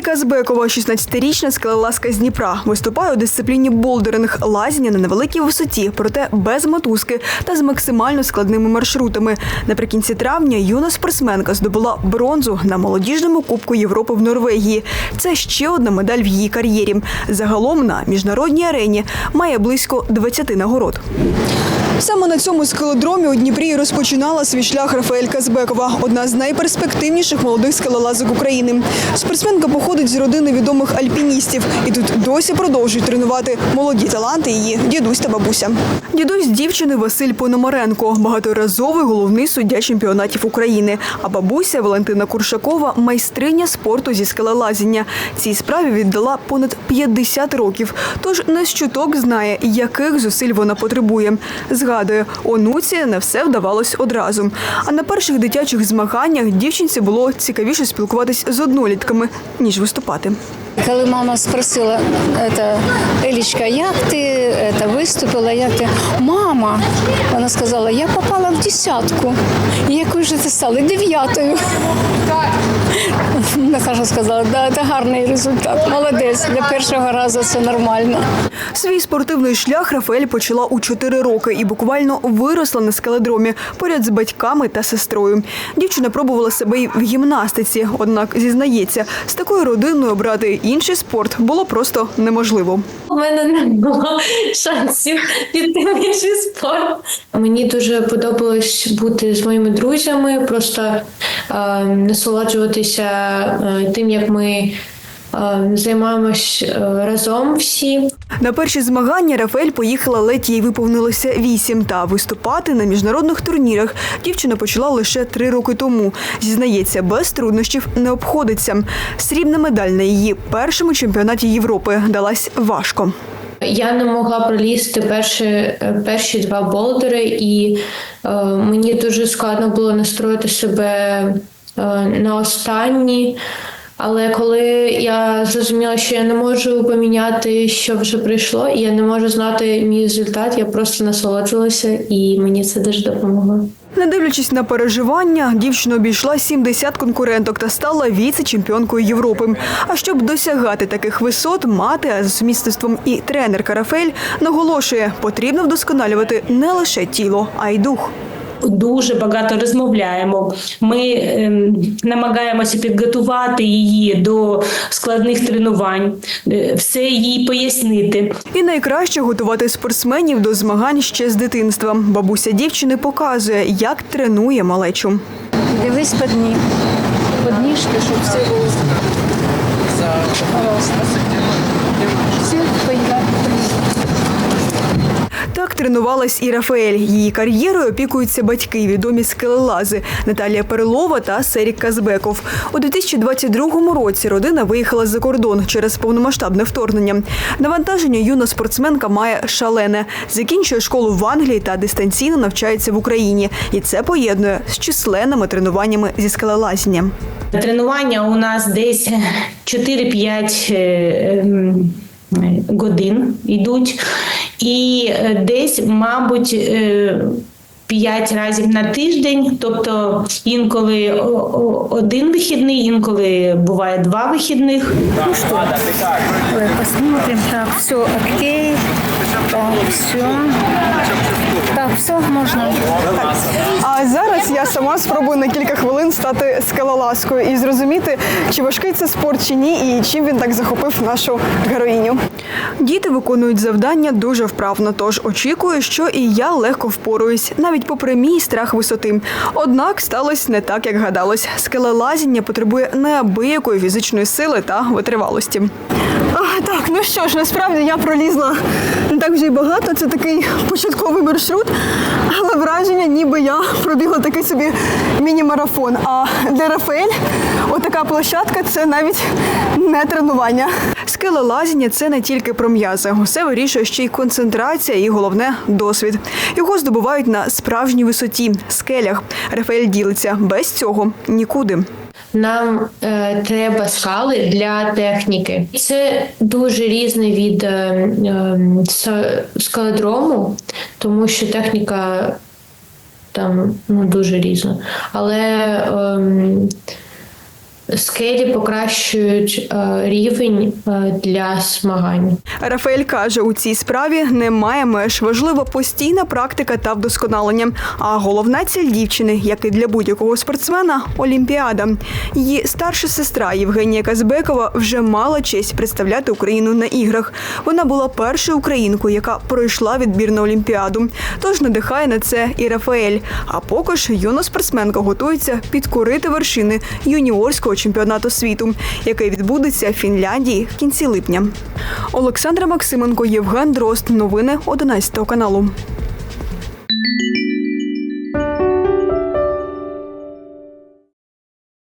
Рафаель Казбекова, 16-річна скелелазка з Дніпра, виступає у дисципліні болдеринг лазіння на невеликій висоті, проте без мотузки та з максимально складними маршрутами. Наприкінці травня юна спортсменка здобула бронзу на молодіжному Кубку Європи в Норвегії. Це ще одна медаль в її кар'єрі. Загалом на міжнародній арені має близько 20 нагород. Саме на цьому скелодромі у Дніпрі розпочинала свій шлях Рафаель Казбекова, одна з найперспективніших молодих скелелазок України. Спортсменка походить з родини відомих альпіністів, і тут досі продовжують тренувати молоді таланти її дідусь та бабуся. Дідусь дівчини Василь Пономаренко, багаторазовий головний суддя чемпіонатів України. А бабуся Валентина Куршакова майстриня спорту зі скелелазіння. Цій справі віддала понад 50 років. Тож не з чуток знає, яких зусиль вона потребує. Згадує, онуці не все вдавалось одразу. А на перших дитячих змаганнях дівчинці було цікавіше спілкуватись з однолітками, ніж виступати. Коли мама спросила, это, Елічка, як ти это, виступила, як ти? Мама, вона сказала, я попала в десятку. І якою ж ти стала? Дев'ятою. Наташа сказала, да, це гарний результат. Молодець, для першого разу це нормально. Свій спортивний шлях Рафаель почала у 4 роки і буквально виросла на скеледромі поряд з батьками та сестрою. Дівчина пробувала себе і в гімнастиці, однак зізнається, з такою родиною обрати інший спорт було просто неможливо. У мене не було шансів піти в інший спорт. Мені дуже подобалось бути з моїми друзями, просто е, насолоджуватися е, тим, як ми займаємось е, разом всі. На перші змагання Рафаель поїхала ледь їй виповнилося вісім. Та виступати на міжнародних турнірах дівчина почала лише три роки тому. Зізнається, без труднощів не обходиться. Срібна медаль на її першому чемпіонаті Європи далась важко. Я не могла пролізти перші, е, перші два болдери, і е, мені дуже складно було настроїти себе е, на останні. Але коли я зрозуміла, що я не можу поміняти, що вже прийшло, і я не можу знати мій результат, я просто насолоджувалася, і мені це дуже допомогло. Не дивлячись на переживання, дівчина обійшла 70 конкуренток та стала віце-чемпіонкою Європи. А щоб досягати таких висот, мати, а за сумісництвом і тренер Карафель наголошує, потрібно вдосконалювати не лише тіло, а й дух. Дуже багато розмовляємо. Ми ем, намагаємося підготувати її до складних тренувань, е, все їй пояснити. І найкраще готувати спортсменів до змагань ще з дитинства. Бабуся дівчини показує, як тренує малечу. Дивись по дні. Подніжки, щоб все було. Пожалуйста. Все, поїхали. Так тренувалась і Рафаель. Її кар'єрою опікуються батьки, відомі скелелази Наталія Перелова та Серік Казбеков. У 2022 році родина виїхала за кордон через повномасштабне вторгнення. Навантаження юна спортсменка має шалене. Закінчує школу в Англії та дистанційно навчається в Україні. І це поєднує з численними тренуваннями зі скелелазіння. Тренування у нас десь 4-5 е, ем, годин йдуть, і е, десь, мабуть, е, П'ять разів на тиждень, тобто інколи один вихідний, інколи буває два вихідних. Ой, посмотрим. Так, все окей. Так, все. Так, все, можна. Зараз я сама спробую на кілька хвилин стати скелолазкою і зрозуміти, чи важкий це спорт чи ні, і чим він так захопив нашу героїню. Діти виконують завдання дуже вправно, тож очікую, що і я легко впоруюсь, навіть попри мій страх висоти. Однак сталося не так, як гадалось. Скелелазіння потребує неабиякої фізичної сили та витривалості. А, так, ну що ж, насправді я пролізла не так вже й багато. Це такий початковий маршрут, але враження, ніби я пробігла такий собі міні-марафон. А для Рафаель отака площадка це навіть не тренування. Скелелазіння це не тільки про м'язи. Усе вирішує ще й концентрація і головне досвід. Його здобувають на справжній висоті скелях. Рафаель ділиться без цього нікуди. Нам е, треба скали для техніки. Це дуже різне від е, е, скалодрому, тому що техніка там ну, дуже різна. Але ем, скелі покращують е, рівень е, для змагань. Рафаель каже, у цій справі немає меж. Важлива постійна практика та вдосконалення. А головна ціль дівчини, як і для будь-якого спортсмена, олімпіада. Її старша сестра Євгенія Казбекова вже мала честь представляти Україну на іграх. Вона була першою українкою, яка пройшла відбір на олімпіаду. Тож надихає на це і Рафаель. А поки ж юна спортсменка готується підкорити вершини юніорського чемпіонату світу, який відбудеться в Фінляндії в кінці липня. Олександра Максименко, Євген Дрозд. Новини 11 каналу.